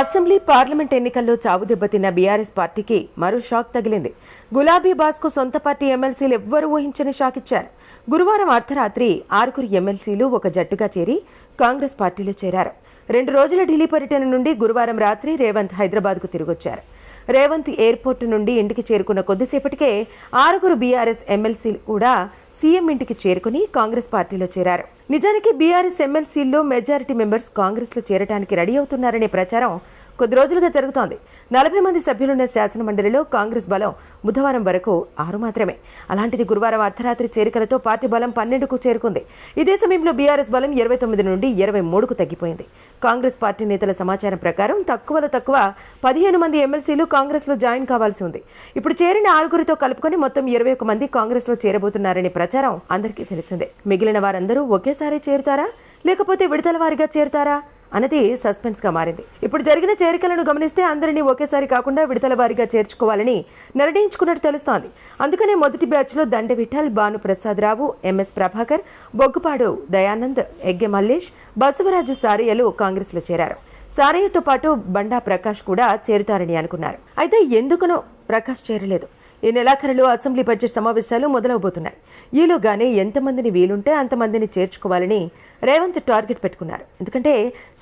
Assembly parliament ఎన్నికల్లో చావు దెబ్బతిన్న బీఆర్ఎస్ పార్టీకి మరో షాక్ తగిలింది. గులాబీ బాస్కు సొంత పార్టీ ఎమ్మెల్సీలు ఎవ్వరూ ఊహించని షాక్ ఇచ్చారు. గురువారం అర్ధరాత్రి ఆరుగురు ఎమ్మెల్సీలు ఒక జట్టుగా చేరి కాంగ్రెస్ పార్టీలో చేరారు. రెండు రోజుల ఢిల్లీ పర్యటన నుండి గురువారం రాత్రి రేవంత్ హైదరాబాద్కు తిరిగొచ్చారు. రేవంత్ ఎయిర్పోర్ట్ నుండి ఇంటికి చేరుకున్న కొద్దిసేపటికే ఆరుగురు బీఆర్ఎస్ ఎమ్మెల్సీలు కూడా సీఎం ఇంటికి చేరుకుని కాంగ్రెస్ పార్టీలో చేరారు. నిజానికి బీఆర్ఎస్ ఎమ్మెల్సీల్లో మెజారిటీ మెంబర్స్ కాంగ్రెస్లో చేరడానికి రెడీ అవుతున్నారనే ప్రచారం కొద్ది రోజులుగా జరుగుతోంది. నలభై మంది సభ్యులున్న శాసన మండలిలో కాంగ్రెస్ బలం బుధవారం వరకు ఆరు మాత్రమే. అలాంటిది గురువారం అర్ధరాత్రి చేరికలతో పార్టీ బలం పన్నెండుకు చేరుకుంది. ఇదే సమయంలో బీఆర్ఎస్ బలం ఇరవై తొమ్మిది నుండి ఇరవై మూడుకు తగ్గిపోయింది. కాంగ్రెస్ పార్టీ నేతల సమాచారం ప్రకారం తక్కువలో తక్కువ పదిహేను మంది ఎమ్మెల్సీలు కాంగ్రెస్లో జాయిన్ కావాల్సి ఉంది. ఇప్పుడు చేరిన ఆరుగురితో కలుపుకొని మొత్తం ఇరవై ఒక మంది కాంగ్రెస్లో చేరబోతున్నారనే ప్రచారం అందరికీ తెలిసిందే. మిగిలిన వారందరూ ఒకేసారి చేరుతారా? లేకపోతే విడతల వారిగా చేరుతారా? అన్నది సస్పెన్స్గా మారింది. ఇప్పుడు జరిగిన చేరికలను గమనిస్తే అందరినీ ఒకేసారి కాకుండా విడతల వారీగా చేర్చుకోవాలని నిర్ణయించుకున్నట్టు తెలుస్తోంది. అందుకనే మొదటి బ్యాచ్లో దండ విఠల్ భాను ప్రసాద్ రావు ఎంఎస్ ప్రభాకర్ బొగ్గుపాడు దయానంద్ ఎగ్గె మల్లేష్ బసవరాజు సారయ్యలు కాంగ్రెస్లో చేరారు. సారయ్యతో పాటు బండా ప్రకాష్ కూడా చేరుతారని అనుకున్నారు. అయితే ఎందుకనో ప్రకాష్ చేరలేదు. ఈ నెలాఖరులో అసెంబ్లీ బడ్జెట్ సమావేశాలు మొదలవబోతున్నాయి. ఈలోగానే ఎంతమందిని వీలుంటే అంతమందిని చేర్చుకోవాలని రేవంత్ టార్గెట్ పెట్టుకున్నారు. ఎందుకంటే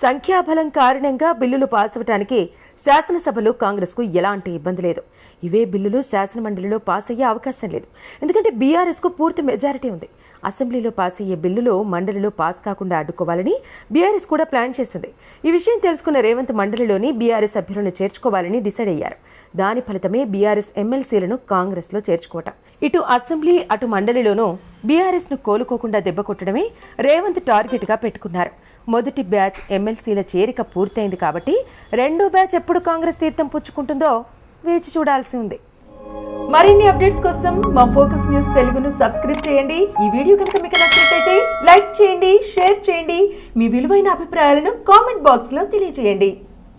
సంఖ్యాబలం కారణంగా బిల్లులు పాస్ అవ్వటానికి శాసనసభలో కాంగ్రెస్కు ఎలాంటి ఇబ్బంది లేదు. ఇవే బిల్లులు శాసనమండలిలో పాస్ అయ్యే అవకాశం లేదు. ఎందుకంటే బీఆర్ఎస్కు పూర్తి మెజారిటీ ఉంది. అసెంబ్లీలో పాస్ అయ్యే బిల్లులు మండలిలో పాస్ కాకుండా అడ్డుకోవాలని బీఆర్ఎస్ కూడా ప్లాన్ చేసింది. ఈ విషయం తెలుసుకున్న రేవంత్ మండలిలోని బీఆర్ఎస్ సభ్యులను చేర్చుకోవాలని డిసైడ్ అయ్యారు. దాని ఫలితమే బీఆర్ఎస్ ఎమ్మెల్సీలను కాంగ్రెస్లో చేర్చుకోవటం ఇటు అసెంబ్లీ అటు మండలిలోనూ బీఆర్ఎస్ను కోలుకోకుండా దెబ్బ కొట్టడమే రేవంత్ టార్గెట్గా పెట్టుకున్నారు. మొదటి బ్యాచ్ ఎమ్మెల్సీల చేరిక పూర్తయింది కాబట్టి రెండో బ్యాచ్ ఎప్పుడు కాంగ్రెస్ తీర్థం పుచ్చుకుంటుందో వేచి చూడాల్సి ఉంది. మరిన్ని అప్డేట్స్ కోసం మా ఫోకస్ న్యూస్ తెలుగును సబ్స్క్రైబ్ చేయండి. ఈ వీడియో కనుక మీకు నచ్చినట్లయితే లైక్ చేయండి షేర్ చేయండి. మీ విలువైన అభిప్రాయాలను కామెంట్ బాక్స్లో తెలియజేయండి.